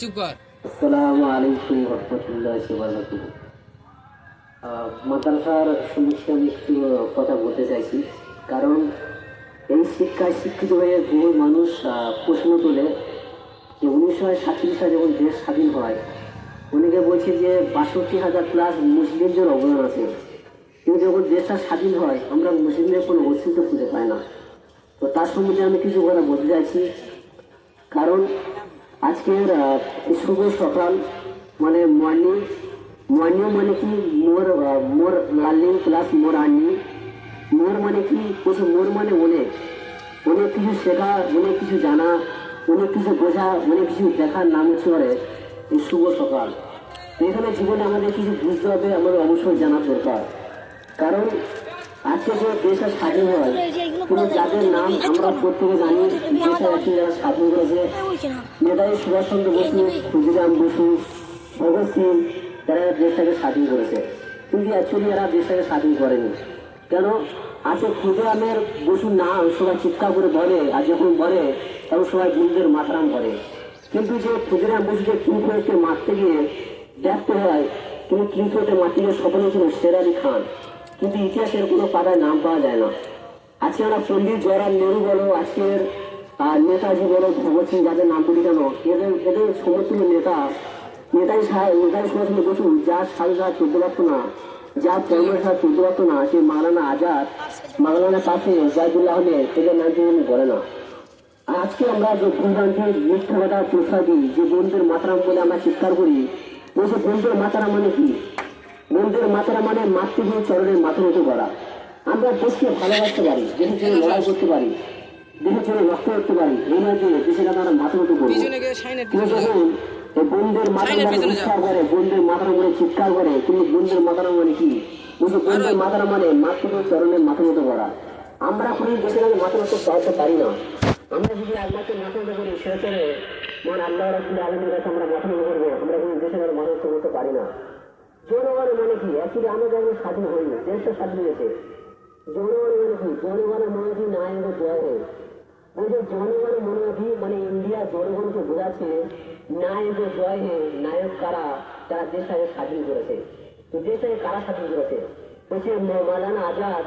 চুপ কর। আসসালামু আলাইকুম মাদ্রাসার সমস্যা আমি একটু কথা বলতে চাইছি। কারণ এই শিক্ষায় শিক্ষিত হয়ে বহু মানুষ প্রশ্ন তোলে যে উনিশশো সাতচল্লিশ সালে যখন দেশ স্বাধীন হয়, অনেকে বলছে যে বাষট্টি হাজার প্লাস মুসলিমদের অবদান আছে। কিন্তু যখন দেশটা স্বাধীন হয়, আমরা মুসলিমদের কোনো অস্তিত্ব খুঁজে পাই না। তো তার সম্বন্ধে আমি কিছু কথা বলতে চাইছি। কারণ আজকের শুভ সকাল মানে মর্নিং মর্নিং মানে কি more more learning plus more earning. More মানে কি কিছু মোর মানে অনেক। অনেক কিছু শেখা, অনেক কিছু জানা, অনেক কিছু বোঝা, অনেক কিছু দেখার নাম হচ্ছে এই শুভ সকাল। এখানে জীবনে আমাদের কিছু বুঝতে হবে, আমাদের অবশ্যই জানা দরকার। কারণ আজকে যে দেশটা স্বাধীন হয়। কিন্তু যাদের নাম আমরা প্রত্যেকে জানি দেশটা আজকে যারা স্বাধীন করেছে। নেতাজি সুভাষচন্দ্র বসু, ক্ষুদিরাম বসু, ভগৎ সিং, তারা দেশটাকে স্বাধীন করেছে। কিন্তু অ্যাকচুয়ালি এরা দেশটাকে স্বাধীন করেনি। কেন? আজকে ক্ষুদিরামের বসুর নাম সবাই চিৎকার করে বলে, আর যখন বলে, তখন সবাই গুরুদের মাতরাম করে। কিন্তু যে ক্ষুদিরাম বসুকে কিংফোর্টকে মারতে গিয়ে দেখতে হয় কিন্তু কিংফোর্টে মারতে গিয়ে সফল হয়েছিল? শের খান। কিন্তু ইতিহাসের কোনো পাতায় নাম পাওয়া যায় না। আজকে আমরা পন্ডিত জওয়াহরলাল নেহরু বলো, আজকের নেতাজি বলো, ভগৎ সিং যাদের নাম বলি কেন, এদের এদের সমতুল্য নেতা সাহেব নেতাজি সুভাষচন্দ্র বসু, যার সাথে সাথে চলতে পারতো না, যার কংগ্রেস সাথে চলতে পারতো না, সে মাওলানা আজাদ, মাওলানা কাছে জাহিদুল্লাহ আহমেদ, এদের নাম তিনি বলে না। আজকে আমরা যে ভূমরান্তির মিথ্যা কথা দিই, যে বন্ধুর মাতারাম বলে আমরা চিৎকার করি ওই যে বন্ধুর মাতারাম মানে কি? বন্ধুর মাতারা মানে মাতৃভূমি চরণের মাথা মতো করা আমরা দেশকে ভালোবাসতে পারি দেশের জন্য লড়াই করতে পারি দেশের জন্য রক্ত করতে পারি এই নয় যে দেশের আমরা মাথা মতো করব পিছনে গিয়ে সাইনের কিন্তু পিছনে যা। যখন এই বন্ধুর মাথা সাইনের মানে পিছনে যা। চিৎকার করে বন্ধুর মাথার মানে চিৎকার করে কিন্তু বন্ধুর মাথার মানে কি? কিন্তু বন্ধুর মাথার মানে মাতৃভূমি চরণের মাথা মতো করা আমরা কোনো দেশের আগে মাথা মতো চাইতে পারি না। আমরা যদি আল্লাহকে মাথা মতো করি সেটা মানে আল্লাহ রাসুল আলমের কাছে আমরা মাথা মতো করব আমরা কোনো দেশের আগে মাথা মতো করতে পারি না। জনগণের মানে কি অ্যাকচুয়ালি আমরা যখন স্বাধীন হইনি দেশটা স্বাধীন হয়েছে। জনগণের মানে কি জনগণের মনে কি নায়কের জয় হোক। ওই যে জনগণের মনোভাবী মানে ইন্ডিয়া জনগণকে বোঝাচ্ছে নায়ক জয় হে নায়ক কারা যারা দেশটাকে স্বাধীন করেছে। তো দেশটাকে কারা স্বাধীন করেছে? বলছে মৌ- মাওলানা আজাদ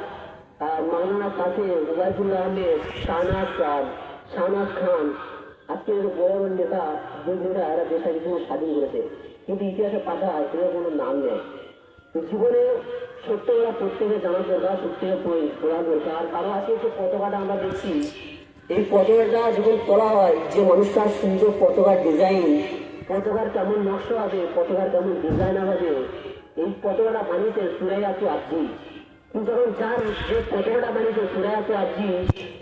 আহ, মাওলানা কাসিম ওবায়দুল্লাহ আহমেদ শাহনাজ আহ, শাহনাজ খান। আজকে বড় বড় নেতা দুর্নীতিরা এরা দেশটাকে স্বাধীন করেছে। কিন্তু ইতিহাসে পাঠায় এদের কোনো নাম নেই। জীবনে সত্য কথা প্রত্যেকে জানা দরকার সত্যকে পড়া দরকার। কারণ আজকে যে পতাকাটা আমরা দেখছি, এই পতাকাটা যখন তোলা হয়, যে মানুষটার সুন্দর পতাকার ডিজাইন পতাকার কেমন নকশা হবে, পতাকার কেমন ডিজাইনার হবে, এই পতাকাটা বানিয়েছে সুরাইয়াতু কিন্তু যখন যার যে পতাকাটা বানিয়েছে সুরাইয়াতু আব্জি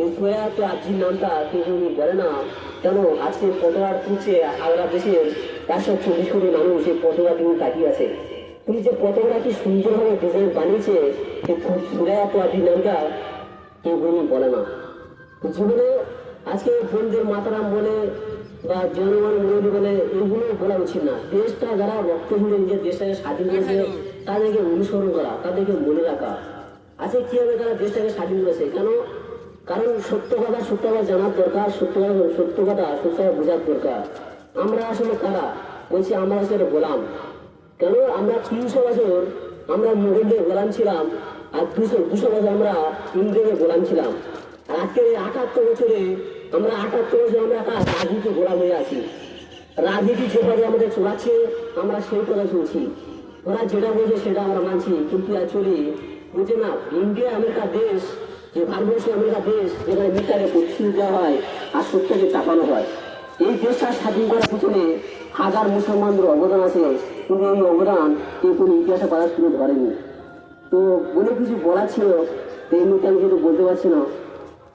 এই সুরাইয়াতু আব্জির নামটা কেউ বলে না, কেন আজকে পতাকার পুঁছে হাওড়া দেশের একশো চল্লিশ কোটি মানুষ এই পতাকা কিন্তু তাকিয়ে আছে। কিন্তু যে পতাকাটা কি সুন্দরভাবে ডিজাইন বানিয়েছে সেই সুরাইয়াতু আব্জির নামটা কেউ কোনো বলে না। জীবনে আজকে বন্ধুদের মাতারাম বলে বা জনগণ বিরোধী বলে এগুলো বলা উচিত না। দেশটা যারা রক্ত জুড়ে নিজের দেশটাকে স্বাধীন করেছে তাদেরকে অনুসরণ করা তাদেরকে মনে রাখা। আজকে কীভাবে তারা দেশটাকে স্বাধীন করেছে? কেন? কারণ সত্য কথা সত্য কথা জানার দরকার সত্য কথা সত্য কথা সত্য কথা বোঝার দরকার। আমরা আসলে কারা? বলছি, আমরা আসলে গোলাম। কেন? আমরা তিনশো বছর আমরা মুঘলদের গোলাম ছিলাম, আর দুশো দুশো বছর আমরা ইংরেজের গোলাম ছিলাম। আজকে আটাত্তর বছরে আমরা আটাত্তর বছর আমরা একটা রাজনীতি গোলাম হয়ে আছি। রাজনীতি যেভাবে আমাদের চলাচ্ছে আমরা সেই কথা শুনছি ওরা যেটা বলছে সেটা আমরা মানছি, কিন্তু অ্যাকচুয়ালি বুঝে না, ইন্ডিয়া আমেরিকা দেশ, যে ভারতবর্ষ আমেরিকা দেশ, যেখানে মিটারে প্রতিশ্রুতি দেওয়া হয়, আর সত্যকে চাপানো হয়। এই দেশটা স্বাধীন করার পিছনে হাজার মুসলমানদের অবদান আছে। কিন্তু এই অবদান কেউ কোনো ইতিহাসে পাওয়ার তুলে ধরেনি। তো অনেক কিছু বলার ছিল, এই মুহূর্তে আমি কিন্তু বলতে পারছি না।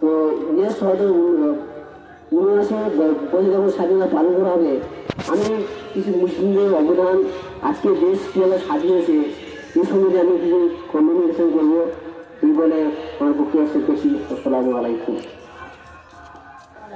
তো নেক্সট হয়তো উনআশি বছর যখন স্বাধীনতা পালন করা হবে, আমি কিছু মুসলিমদের অবদান, আজকে দেশ কীভাবে স্বাধীন হয়েছে এই সম্বন্ধে আমি কিছু কমিউনিকেশন করব এই বলে আমার বক্তব্য শেষ করছি। আসসালামু আলাইকুম।